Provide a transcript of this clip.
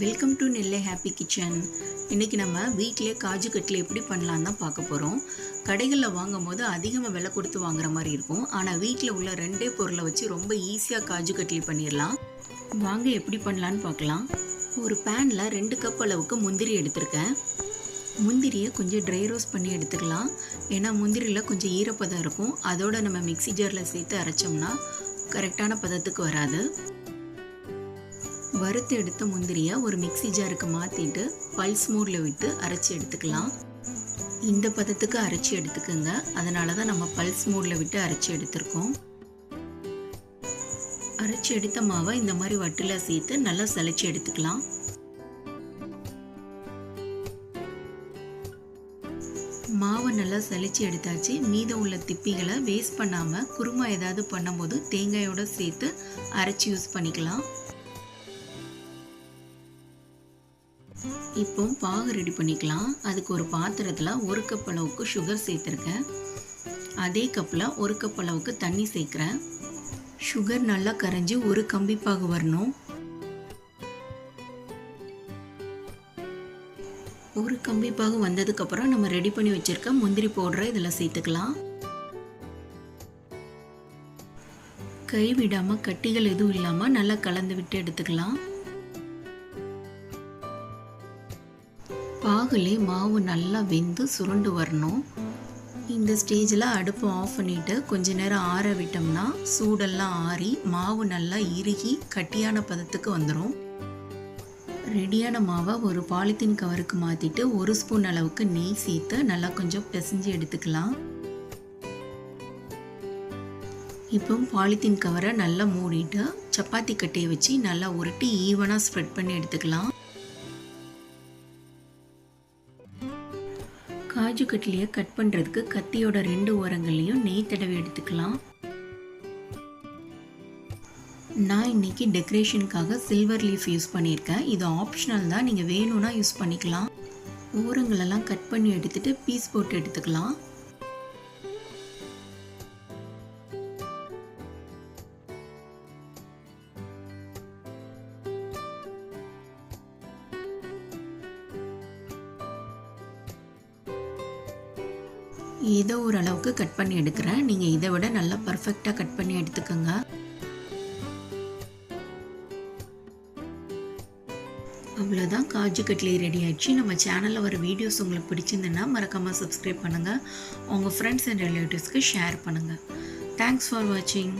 Happy kitchen இன்றைக்கி நம்ம வீட்டிலே காஜு கட்டில் எப்படி பண்ணலான்னு தான் பார்க்க போகிறோம் கடைகளில் வாங்கும் போது அதிகமாக விலை கொடுத்து வாங்குற மாதிரி இருக்கும். ஆனால் வீட்டில் உள்ள ரெண்டே பொருளை வச்சு ரொம்ப ஈஸியாக காஜு கட்லி பண்ணிடலாம் வாங்க எப்படி பண்ணலான்னு பார்க்கலாம். ஒரு பேனில் ரெண்டு கப் அளவுக்கு முந்திரி எடுத்திருக்கேன். முந்திரியை கொஞ்சம் ட்ரை ரோஸ்ட் பண்ணி எடுத்துக்கலாம். ஏன்னா முந்திரியில் கொஞ்சம் ஈரப்பதம் இருக்கும். அதோட நம்ம மிக்ஸி ஜாரில் சேர்த்து அரைச்சோம்னா கரெக்டான பதத்துக்கு வராது. வறுத்து எடுத்த முந்திரியை ஒரு மிக்ஸி ஜாருக்கு மாற்றிட்டு பல்ஸ் மூடில் விட்டு அரைச்சி எடுத்துக்கலாம். இந்த பதத்துக்கு அரைச்சி எடுத்துக்கோங்க. அதனால தான் நம்ம பல்ஸ் மூடில் விட்டு அரைச்சி எடுத்திருக்கோம். அரைச்சி எடுத்த மாவை இந்த மாதிரி வட்டில் சேர்த்து நல்லா சளைச்சி எடுத்துக்கலாம். மாவை நல்லா சளிச்சு எடுத்தாச்சு. மீதம் உள்ள திப்பிகளை வேஸ்ட் பண்ணாமல் குருமா ஏதாவது பண்ணும்போது தேங்காயோடு சேர்த்து அரைச்சி யூஸ் பண்ணிக்கலாம். இப்போ பாகு ரெடி பண்ணிக்கலாம். அதுக்கு ஒரு பாத்திரத்தில் ஒரு கப் அளவுக்கு சுகர் சேர்த்துருக்கேன். அதே கப்பில் ஒரு கப் அளவுக்கு தண்ணி சேர்க்குறேன். சுகர் நல்லா கரைஞ்சி ஒரு கம்பி பாகு வரணும். ஒரு கம்பி பாகு வந்ததுக்கப்புறம் நம்ம ரெடி பண்ணி வச்சுருக்க முந்திரி பவுடரை இதில் சேர்த்துக்கலாம். கை விடாமல் கட்டிகள் எதுவும் இல்லாமல் நல்லா கலந்து விட்டு எடுத்துக்கலாம். பாகுலே மாவு நல்லா வெந்து சுருண்டு வரணும். இந்த ஸ்டேஜில் அடுப்பு ஆஃப் பண்ணிவிட்டு கொஞ்ச நேரம் ஆற விட்டோம்னா சூடெல்லாம் ஆறி மாவு நல்லா இறுகி கட்டியான பதத்துக்கு வந்துடும் ரெடியான மாவை ஒரு பாலித்தீன் கவருக்கு மாற்றிட்டு ஒரு ஸ்பூன் அளவுக்கு நெய் சேர்த்து நல்லா கொஞ்சம் பிசைஞ்சு எடுத்துக்கலாம். இப்போ பாலித்தீன் கவரை நல்லா மூடிட்டு சப்பாத்தி கட்டையை வச்சு நல்லா உருட்டி ஈவனாக ஸ்ப்ரெட் பண்ணி எடுத்துக்கலாம். காஜு கட்லியை கட் பண்ணுறதுக்கு கத்தியோட ரெண்டு ஓரங்கள்லையும் நெய் தடவி எடுத்துக்கலாம். நான் இன்னைக்கு டெக்கரேஷனுக்காக சில்வர் லீஃப் யூஸ் பண்ணியிருக்கேன். இது ஆப்ஷனல் தான். நீங்கள் வேணும்னா யூஸ் பண்ணிக்கலாம். ஓரங்களெல்லாம் கட் பண்ணி எடுத்துகிட்டு பீஸ் போட்டு எடுத்துக்கலாம். இதை ஓரளவுக்கு கட் பண்ணி எடுக்கிறேன். நீங்கள் இதை விட நல்லா பர்ஃபெக்டாக கட் பண்ணி எடுத்துக்கோங்க. அவ்வளோதான் காஜு கட்லி ரெடி ஆச்சு நம்ம சேனலில் வர வீடியோஸ் உங்களுக்கு பிடிச்சிருந்ததுன்னா மறக்காமல் சப்ஸ்கிரைப் பண்ணுங்கள் உங்கள் ஃப்ரெண்ட்ஸ் அண்ட் ரிலேட்டிவ்ஸ்க்கு ஷேர் பண்ணுங்கள் தேங்க்ஸ் ஃபார் வாட்சிங்